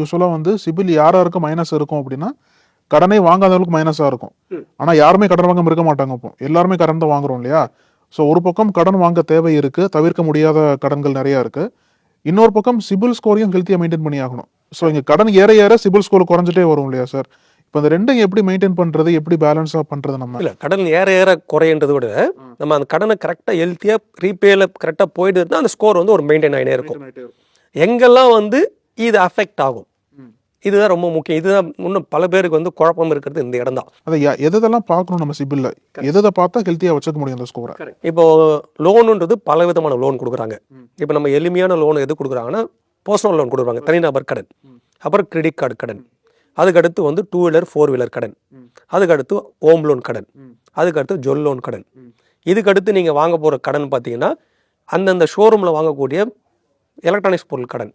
யூஸ்வலாக வந்து சிபில் யார் யாருக்கு மைனஸ் இருக்கும் அப்படின்னா கடனே வாங்காதவங்களுக்கு மைனஸாக இருக்கும். ஆனால் யாருமே கடன் வாங்காம இருக்க மாட்டாங்க இப்போ. எல்லாருமே கடன் தான் வாங்குறோம் இல்லையா? ஸோ ஒரு பக்கம் கடன் வாங்க தேவை இருக்கு தவிர்க்க முடியாத கடன்கள் நிறைய இருக்கு. இன்னொரு பக்கம் சிபில் ஸ்கோரையும் ஹெல்த்தியாக மெயின்டைன் பண்ணி ஆகணும். ஸோ இங்கே கடன் ஏற ஏற சிபில் ஸ்கோர் குறைஞ்சிட்டே வரும் இல்லையா சார் இப்போ இந்த ரெண்டையும் எப்படி மெயின்டைன் பண்றது எப்படி பேலன்ஸாக பண்றது நம்ம? இல்ல கடன் ஏற ஏற குறையன்றதை விட நம்ம அந்த கடனை கரெக்டாக ஹெல்த்தியாக ரீபேல கரெக்டாக போயிட்டு இருந்தால் அந்த ஸ்கோர் வந்து ஒரு மெயின்டைன் ஆகினே இருக்கும். எங்கெல்லாம் வந்து இது அஃபெக்ட் ஆகும்? இதுதான் ரொம்ப முக்கியம். இதுதான் இன்னும் பல பேருக்கு வந்து குழப்பம் இருக்கிறது இந்த இடம் தான். அதை எதெல்லாம் பார்க்கணும் நம்ம சிபில்ல? எதை பார்த்தா ஹெல்த்தியாக வச்சுக்க முடியும் அந்த ஸ்கோரை இப்போ லோனுன்றது பல விதமான லோன் கொடுக்குறாங்க இப்போ நம்ம எளிமையான லோன் எது கொடுக்குறாங்கன்னா பர்சனல் லோன் கொடுக்குறாங்க. தனிநபர் கடன். அப்புறம் கிரெடிட் கார்டு கடன். அதுக்கடுத்து வந்து டூ வீலர் ஃபோர் வீலர் கடன் அதுக்கடுத்து ஹோம் லோன் கடன். அதுக்கடுத்து ஜொல் லோன் கடன். இதுக்கடுத்து நீங்கள் வாங்க போகிற கடன் பார்த்தீங்கன்னா அந்தந்த ஷோரூமில் வாங்கக்கூடிய எலக்ட்ரானிக்ஸ் பொருள் கடன்.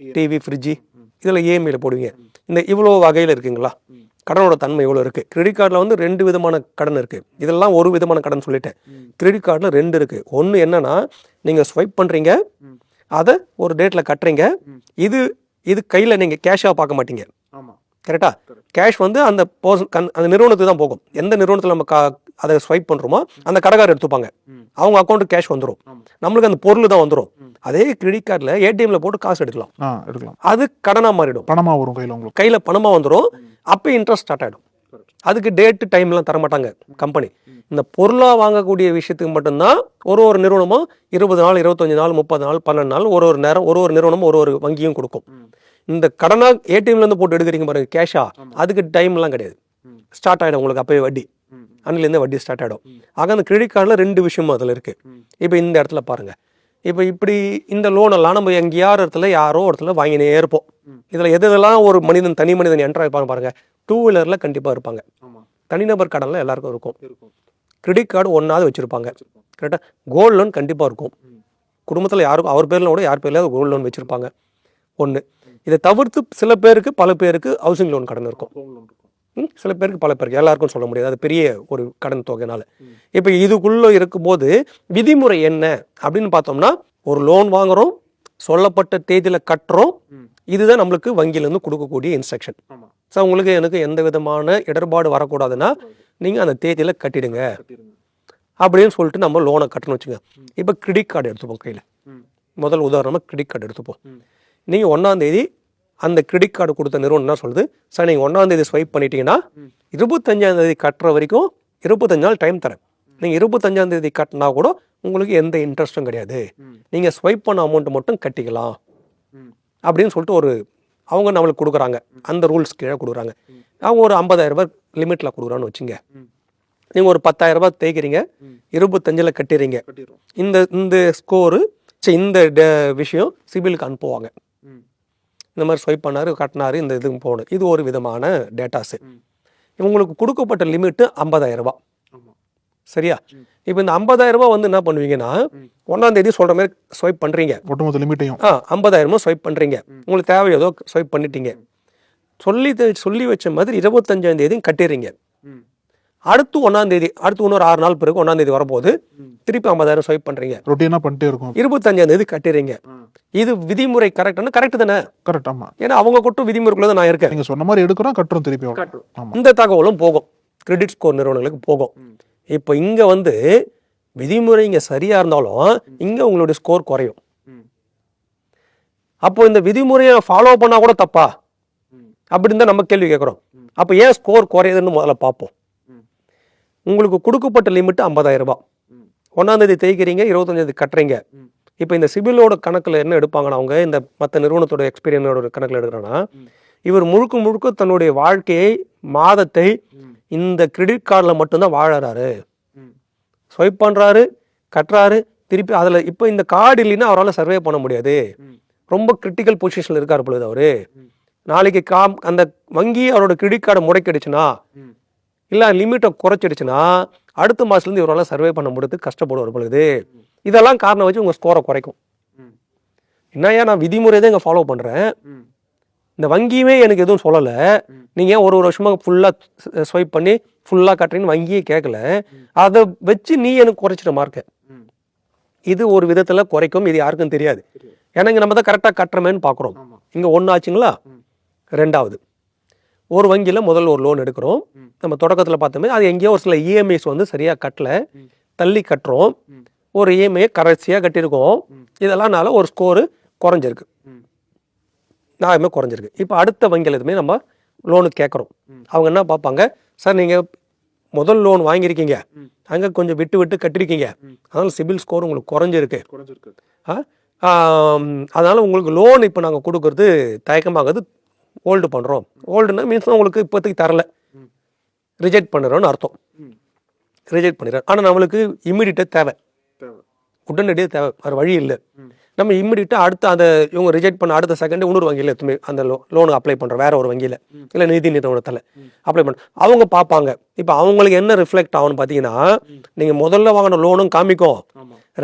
டிவி ஃப்ரிட்ஜு இதில் இஎம்ஐயில் போடுவீங்க. இந்த இவ்வளோ வகையில் இருக்குங்களா? கடனோட தன்மை இவ்வளோ இருக்குது கிரெடிட் கார்டில் வந்து ரெண்டு விதமான கடன் இருக்குது இதெல்லாம் ஒரு விதமான கடன் சொல்லிட்டேன். கிரெடிட் கார்டில் ரெண்டு இருக்குது ஒன்று என்னன்னா நீங்கள் ஸ்வைப் பண்ணுறீங்க அதை ஒரு டேட்டில் கட்டுறீங்க. இது இது கையில் நீங்கள் கேஷாக பார்க்க மாட்டீங்க. ஆமாம் கரெக்டா கேஷ் வந்து அந்த பர்சன் கண் அந்த நிறுவனத்துக்கு தான் போகும். எந்த நிறுவனத்தில் நம்ம கா அதை ஸ்வைப் பண்ணுறோமோ அந்த கடைக்காரர் எடுத்துப்பாங்க. அவங்க அக்கௌண்ட்டுக்கு கேஷ் வந்துடும் நம்மளுக்கு அந்த பொருள் தான் வந்துடும் அதே கிரெடிட் கார்டில் ஏடிஎம்ல போட்டு காசு எடுக்கலாம். எடுக்கலாம். அது கடனாக மாறிடும். பணமா வரும் கையில் உங்களுக்கு? கையில் பணமாக வந்துடும் அப்போ இன்ட்ரெஸ்ட் ஸ்டார்ட் ஆகிடும் அதுக்கு டேட்டு டைம்லாம் தர மாட்டாங்க கம்பெனி இந்த பொருளாக வாங்கக்கூடிய விஷயத்துக்கு மட்டும்தான் ஒரு ஒரு நிறுவனமும் இருபது நாள் இருபத்தஞ்சு நாள் முப்பது நாள் பன்னெண்டு நாள் ஒரு ஒரு நேரம் ஒரு ஒரு நிறுவனமும் ஒரு ஒரு வங்கியும் கொடுக்கும். இந்த கடனாக ஏடிஎம்லேருந்து போட்டு எடுக்கிறீங்க பாருங்க கேஷா அதுக்கு டைம்லாம் கிடையாது. ஸ்டார்ட் ஆகிடும் உங்களுக்கு அப்போயே வட்டி. அன்னிலேருந்து வட்டி ஸ்டார்ட் ஆகிடும் ஆக அந்த கிரெடிட் கார்டில் ரெண்டு விஷயமும் அதில் இருக்குது இப்போ இந்த இடத்துல பாருங்க. இப்போ இப்படி இந்த லோன் எல்லாம் நம்ம எங்கேயாவது இடத்துல யாரோ இடத்துல வாங்கினே இருப்போம். இதில் எது எதெல்லாம் ஒரு மனிதன் தனி மனிதன் என்ட்ரு இருப்பாங்க பாருங்க டூ வீலரில் கண்டிப்பாக இருப்பாங்க. தனிநபர் கடனில் எல்லாருக்கும் இருக்கும். கிரெடிட் கார்டு ஒன்றாவது வச்சுருப்பாங்க. கரெக்டாக கோல்டு லோன் கண்டிப்பாக இருக்கும். குடும்பத்தில் யாருக்கும் அவர் பேரில் கூட யார் பேர்லையாவது கோல்டு லோன் வச்சுருப்பாங்க. ஒன்று இதை தவிர்த்து சில பேருக்கு பல பேருக்கு ஹவுசிங் லோன் கடன் இருக்கும். சில பேருக்கு பல பேருக்கு எல்லாருக்கும் சொல்ல முடியாது. அது பெரிய ஒரு கடன் தொகைனால. இப்போ இதுக்குள்ள இருக்கும்போது விதிமுறை என்ன அப்படின்னு பார்த்தோம்னா ஒரு லோன் வாங்குறோம் சொல்லப்பட்ட தேதியில கட்டுறோம் இதுதான் நம்மளுக்கு வங்கியிலேருந்து கொடுக்கக்கூடிய இன்ஸ்ட்ரக்ஷன் ஸோ உங்களுக்கு எனக்கு எந்த விதமான இடர்பாடு வரக்கூடாதுன்னா நீங்கள் அந்த தேதியில கட்டிடுங்க. அப்படின்னு சொல்லிட்டு நம்ம லோனை கட்டணும் வச்சுங்க இப்போ கிரெடிட் கார்டு எடுத்துப்போம் கையில். முதல் உதாரணமாக கிரெடிட் கார்டு எடுத்துப்போம். நீங்கள் ஒன்றாம் தேதி அந்த கிரெடிட் கார்டு கொடுத்த நிறுவனம் என்ன சொல்லுது? சார் நீங்கள் ஒன்றாம் தேதி ஸ்வைப் பண்ணிட்டீங்கன்னா இருபத்தஞ்சாம் தேதி கட்டுற வரைக்கும் இருபத்தஞ்சு நாள் டைம் தரேன். நீங்கள் இருபத்தஞ்சாம் தேதி கட்டினா கூட உங்களுக்கு எந்த இன்ட்ரெஸ்ட்டும் கிடையாது. நீங்கள் ஸ்வைப் பண்ண அமௌண்ட் மட்டும் கட்டிக்கலாம். அப்படின்னு சொல்லிட்டு ஒரு அவங்க நம்மளுக்கு கொடுக்குறாங்க. அந்த ரூல்ஸ் கீழே கொடுக்குறாங்க. அவங்க ஒரு 50000 ரூபாய் லிமிட்டில் கொடுக்குறான்னு வச்சுங்க. நீங்கள் ஒரு 10000 ரூபாய் தேய்க்கிறீங்க இருபத்தஞ்சில் கட்டிடுறீங்க இந்த இந்த ஸ்கோரு சரி இந்த விஷயம் சிபிலுக்கு அனுப்புவாங்க. இந்த மாதிரி ஸ்வைப் பண்ணாரு கட்டினாரு இந்த இதுக்கு போகணும் இது ஒரு விதமான டேட்டாஸு இவங்களுக்கு கொடுக்கப்பட்ட லிமிட்டு 50000 ரூபாய். சரியா? இப்போ இந்த 50000 ரூபாய் வந்து என்ன பண்ணுவீங்கன்னா ஒன்றாம் தேதி சொல்கிற மாதிரி ஸ்வைப் பண்ணுறீங்க ஒட்டுமொத்த லிமிட்டையும் ஆ ஐம்பதாயிரமும் ஸ்வைப் பண்ணுறீங்க உங்களுக்கு தேவை ஏதோ ஸ்வைப் பண்ணிட்டீங்க. சொல்லி தெ- சொல்லி வச்ச மாதிரி இருபத்தஞ்சாம் தேதி கட்டிடுறீங்க. அடுத்து ஒன்றாம் தேதி அடுத்து இன்னொரு ஆறு நாள் பிறகு ஒன்றாம் தேதி வரும்போது திருப்பி ஐம்பதாயிரம் ஸ்வைப் பண்ணுறீங்க ரொட்டீனாக பண்ணிட்டே இருக்கும். இருபத்தஞ்சாம் தேதி கட்டிடுறீங்க இது விதிமுறை கரெக்டானு கரெக்ட் தானே? கரெக்ட் ஆமா. ஏன்னா அவங்க கொட்டும் விதிமுறைக்குள்ள தான் நான் இருக்கேன். நீங்க சொன்ன மாதிரி எடுக்கிறோம் கட்டுறோம் திருப்பி இந்த தகவலும் போகும். கிரெடிட் ஸ்கோர் நிறுவனங்களுக்கு போகும். இப்போ இங்க வந்து விதிமுறை இங்க சரியா இருந்தாலும் இங்க உங்களுடைய ஸ்கோர் குறையும். அப்போ இந்த விதிமுறையை ஃபாலோ பண்ணா கூட தப்பா? அப்படின்னு தான் நம்ம கேள்வி கேட்குறோம். அப்போ ஏன் ஸ்கோர் குறையுதுன்னு முதல்ல பார்ப்போம். உங்களுக்கு கொடுக்கப்பட்ட லிமிட் 50000 ரூபாய். ஒன்றாந்தேதி தேய்க்கிறீங்க இருபத்தஞ்சாம் கட்டுறீங்க. இப்போ இந்த சிபிலோட கணக்கில் என்ன எடுப்பாங்கன்னா அவங்க இந்த மற்ற நிறுவனத்தோட எக்ஸ்பீரியனோட கணக்கில் எடுக்கிறாங்கன்னா இவர் முழுக்க முழுக்க தன்னுடைய வாழ்க்கையை மாதத்தை இந்த கிரெடிட் கார்டில் மட்டும்தான் வாழறாரு. ஸ்வைப் பண்ணுறாரு கட்டுறாரு திருப்பி அதில் இப்போ இந்த கார்டு இல்லைன்னா அவரால் சர்வே பண்ண முடியாது. ரொம்ப கிரிட்டிக்கல் பொசிஷனில் இருக்கார் பொழுது அவர். நாளைக்கு காம் அந்த வங்கி அவரோட கிரெடிட் கார்டை முடக்கிடுச்சுன்னா இல்லை லிமிட்டை குறைச்சிடுச்சுன்னா அடுத்த மாதத்துலேருந்து இவரால் சர்வே பண்ண முடியாது கஷ்டப்படுவார் பொழுது. இதெல்லாம் காரணம் வச்சு உங்கள் ஸ்கோரை குறைக்கும். என்னையா நான் விதிமுறை தான் இங்கே ஃபாலோ பண்ணுறேன் இந்த வங்கியுமே எனக்கு எதுவும் சொல்லலை. நீங்கள் ஏன் ஒரு ஒரு வருஷமாக ஃபுல்லாக ஸ்வைப் பண்ணி ஃபுல்லாக கட்டுறீங்கன்னு வங்கியே கேட்கல அதை வச்சு நீ எனக்கு குறைச்சிட்ட மார்க்க இது ஒரு விதத்தில் குறைக்கும் இது யாருக்கும் தெரியாது. ஏன்னா இங்கே நம்ம தான் கரெக்டாக கட்டுறமேன்னு பார்க்குறோம் இங்கே ஒன்று ஆச்சுங்களா? ரெண்டாவது. ஒரு வங்கியில் முதல்ல ஒரு லோன் எடுக்கிறோம். நம்ம தொடக்கத்தில் பார்த்தோமே அது எங்கேயோ ஒரு சில இஎம்ஐஸ் வந்து சரியாக கட்டல. தள்ளி கட்டுறோம். ஒரு இஎம்ஐயை கடைசியாக கட்டியிருக்கோம். இதெல்லாம்னால ஒரு ஸ்கோரு குறைஞ்சிருக்கு. நியாயமே குறைஞ்சிருக்கு. இப்போ அடுத்த வங்கியில் எதுவுமே நம்ம லோனு கேட்குறோம் அவங்க என்ன பார்ப்பாங்க? சார் நீங்கள் முதல் லோன் வாங்கியிருக்கீங்க. அங்கே கொஞ்சம் விட்டு விட்டு கட்டிருக்கீங்க. அதனால சிபில் ஸ்கோர் உங்களுக்கு குறைஞ்சிருக்கு. ஆ? ஆம், அதனால உங்களுக்கு லோன் இப்போ நாங்கள் கொடுக்கறது தயக்கமாகுது. ஹோல்டு பண்ணுறோம் ஹோல்டுனா மீன்ஸ் உங்களுக்கு இப்போதைக்கு தரல. ரிஜெக்ட் பண்ணுறோன்னு அர்த்தம். ரிஜெக்ட் பண்ணிடுறோம். ஆனால் நம்மளுக்கு இம்மிடியட்டாக தேவை. உடனடியாக தேவை. வேறு வழி இல்லை. நம்ம இம்மிடியட்டாக அடுத்த அந்த இவங்க ரிஜெக்ட் பண்ண அடுத்த செகண்ட் இன்னொரு வங்கியில் எத்துமே அந்த லோ லோனு அப்ளை பண்ணுறோம் வேற ஒரு வங்கியில். இல்லை நிதி நிறுவனத்தில் அப்ளை பண்ண. அவங்க பார்ப்பாங்க. இப்போ அவங்களுக்கு என்ன ரிஃப்ளெக்ட் ஆகும்னு பார்த்தீங்கன்னா நீங்கள் முதல்ல வாங்கின லோனும் காமிக்கும்.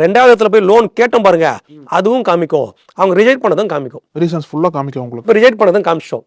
ரெண்டாவது இடத்துல போய் லோன் கேட்டோம் பாருங்க அதுவும் காமிக்கும். அவங்க ரிஜெக்ட் பண்ணதும் காமிக்கும். ரீசன்ஸ் ஃபுல்லா காமிக்கும் உங்களுக்கு. இப்போ ரிஜெக்ட் பண்ணதும் காமிச்சிட்டோம்.